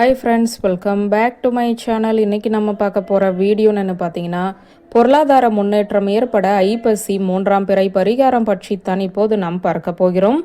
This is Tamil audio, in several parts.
Hi friends welcome back to my channel இன்றைக்கி நம்ம பார்க்க போகிற வீடியோன்னு பார்த்தீங்கன்னா பொருளாதார முன்னேற்றம் ஏற்பட ஐப்பசி மூன்றாம் பிறை பரிகாரம் பற்றித்தான் இப்போது நாம் பார்க்க போகிறோம்.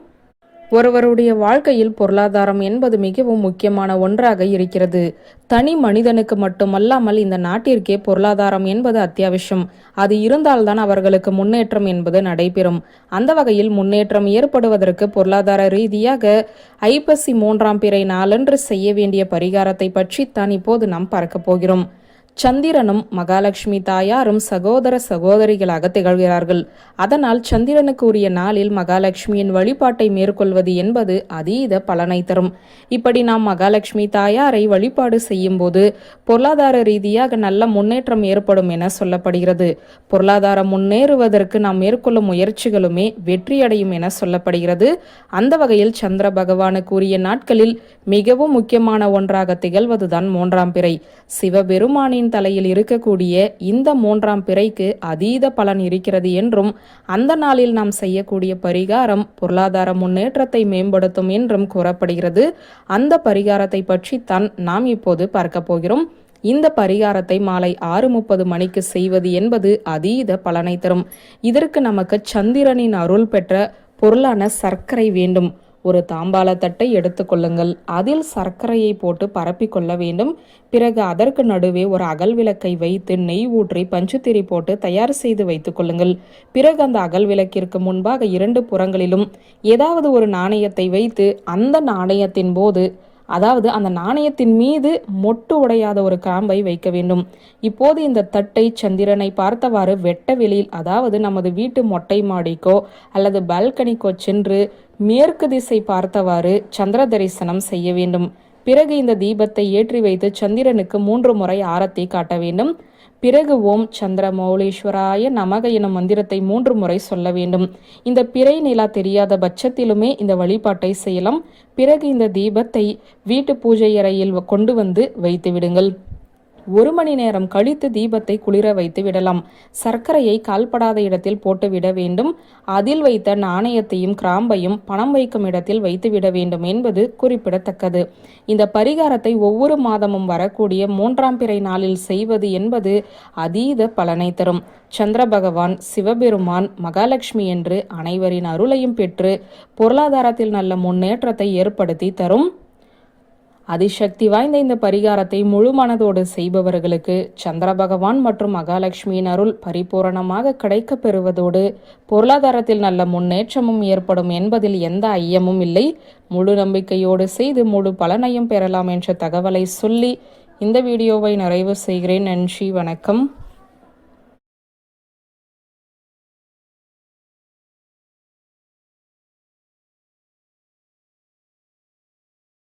ஒருவருடைய வாழ்க்கையில் பொருளாதாரம் என்பது மிகவும் முக்கியமான ஒன்றாக இருக்கிறது. தனி மனிதனுக்கு மட்டுமல்லாமல் இந்த நாட்டிற்கே பொருளாதாரம் என்பது அத்தியாவசியம். அது இருந்தால்தான் அவர்களுக்கு முன்னேற்றம் என்பது நடைபெறும். அந்த வகையில் முன்னேற்றம் ஏற்படுவதற்கு பொருளாதார ரீதியாக ஐப்பசி மூன்றாம் பிறை நாளன்று செய்ய வேண்டிய பரிகாரத்தை பற்றித்தான் இப்போது நாம் பார்க்க போகிறோம். சந்திரனும் மகாலட்சுமி தாயாரும் சகோதர சகோதரிகளாக திகழ்கிறார்கள். அதனால் சந்திரனுக்கு உரிய நாளில் மகாலட்சுமியின் வழிபாட்டை மேற்கொள்வது என்பது அதீத பலனை தரும். இப்படி நாம் மகாலட்சுமி தாயாரை வழிபாடு செய்யும் போது பொருளாதார ரீதியாக நல்ல முன்னேற்றம் ஏற்படும் என சொல்லப்படுகிறது. பொருளாதாரம் முன்னேறுவதற்கு நாம் மேற்கொள்ளும் முயற்சிகளுமே வெற்றியடையும் என சொல்லப்படுகிறது. அந்த வகையில் சந்திர பகவானுக்கு உரிய நாட்களில் மிகவும் முக்கியமான ஒன்றாக திகழ்வதுதான் மூன்றாம் பிறை. சிவபெருமானின் சூரியனின் தலையில் இருக்கக்கூடிய இந்த மூன்றாம் பிறைக்கு அதீத பலன் இருக்கிறது என்றும் அந்த நாளில் நாம் செய்யக்கூடிய பரிகாரம் பொருளாதார முன்னேற்றத்தை மேம்படுத்தும் என்றும் கூறப்படுகிறது. அந்த பரிகாரத்தை பற்றித்தான் நாம் இப்போது பார்க்க போகிறோம். இந்த பரிகாரத்தை மாலை ஆறு முப்பது மணிக்கு செய்வது என்பது அதீத பலனை தரும். இதற்கு நமக்கு சந்திரனின் அருள் பெற்ற பொருளான சர்க்கரை வேண்டும். ஒரு தாம்பாளத்தட்டை தட்டை எடுத்துக்கொள்ளுங்கள் அதில் சர்க்கரையை போட்டு பரப்பி கொள்ள வேண்டும். பிறகு அதற்கு நடுவே ஒரு அகல் விளக்கை வைத்து நெய் ஊற்றி பஞ்சுத்திரி போட்டு தயார் செய்து வைத்துக் கொள்ளுங்கள். பிறகு அந்த அகல் விளக்கிற்கு முன்பாக இரண்டு புறங்களிலும் ஏதாவது ஒரு நாணயத்தை வைத்து அந்த நாணயத்தின் போது அதாவது அந்த நாணயத்தின் மீது மொட்டு உடையாத ஒரு காம்பை வைக்க வேண்டும். இப்போது இந்த தட்டை சந்திரனை பார்த்தவாறு வெட்ட வெளியில் அதாவது நமது வீட்டு மொட்டை மாடிக்கோ அல்லது பால்கனிக்கோ சென்று மேற்கு திசை பார்த்தவாறு சந்திர தரிசனம் செய்ய வேண்டும். பிறகு இந்த தீபத்தை ஏற்றி வைத்து சந்திரனுக்கு மூன்று முறை ஆரத்தி காட்ட வேண்டும். பிறகு ஓம் சந்திர மௌலீஸ்வராய நமக எனும் மந்திரத்தை மூன்று முறை சொல்ல வேண்டும். இந்த பிறை நிலா தெரியாத பட்சத்திலுமே இந்த வழிபாட்டை செய்யலாம். பிறகு இந்த தீபத்தை வீட்டு பூஜை அறையில் கொண்டு வந்து வைத்து விடுங்கள். ஒரு மணி நேரம் கழித்து தீபத்தை குளிர வைத்து விடலாம். சர்க்கரையை கால்படாத இடத்தில் போட்டுவிட வேண்டும். அதில் வைத்த நாணயத்தையும் கிராம்பையும் பணம் வைக்கும் இடத்தில் வைத்து விட வேண்டும் என்பது குறிப்பிடத்தக்கது. இந்த பரிகாரத்தை ஒவ்வொரு மாதமும் வரக்கூடிய மூன்றாம் பிறை நாளில் செய்வது என்பது அதீத பலனை தரும். சந்திர பகவான் சிவபெருமான் மகாலட்சுமி என்று அனைவரின் அருளையும் பெற்று பொருளாதாரத்தில் நல்ல முன்னேற்றத்தை ஏற்படுத்தி தரும். அதிசக்தி வாய்ந்த இந்த பரிகாரத்தை முழு மனதோடு செய்பவர்களுக்கு சந்திர பகவான் மற்றும் மகாலட்சுமியின் அருள் பரிபூரணமாக கிடைக்க பெறுவதோடு பொருளாதாரத்தில் நல்ல முன்னேற்றமும் ஏற்படும் என்பதில் எந்த ஐயமும் இல்லை. முழு நம்பிக்கையோடு செய்து முழு பலனையும் பெறலாம் என்ற தகவலை சொல்லி இந்த வீடியோவை நிறைவு செய்கிறேன். நன்றி வணக்கம்.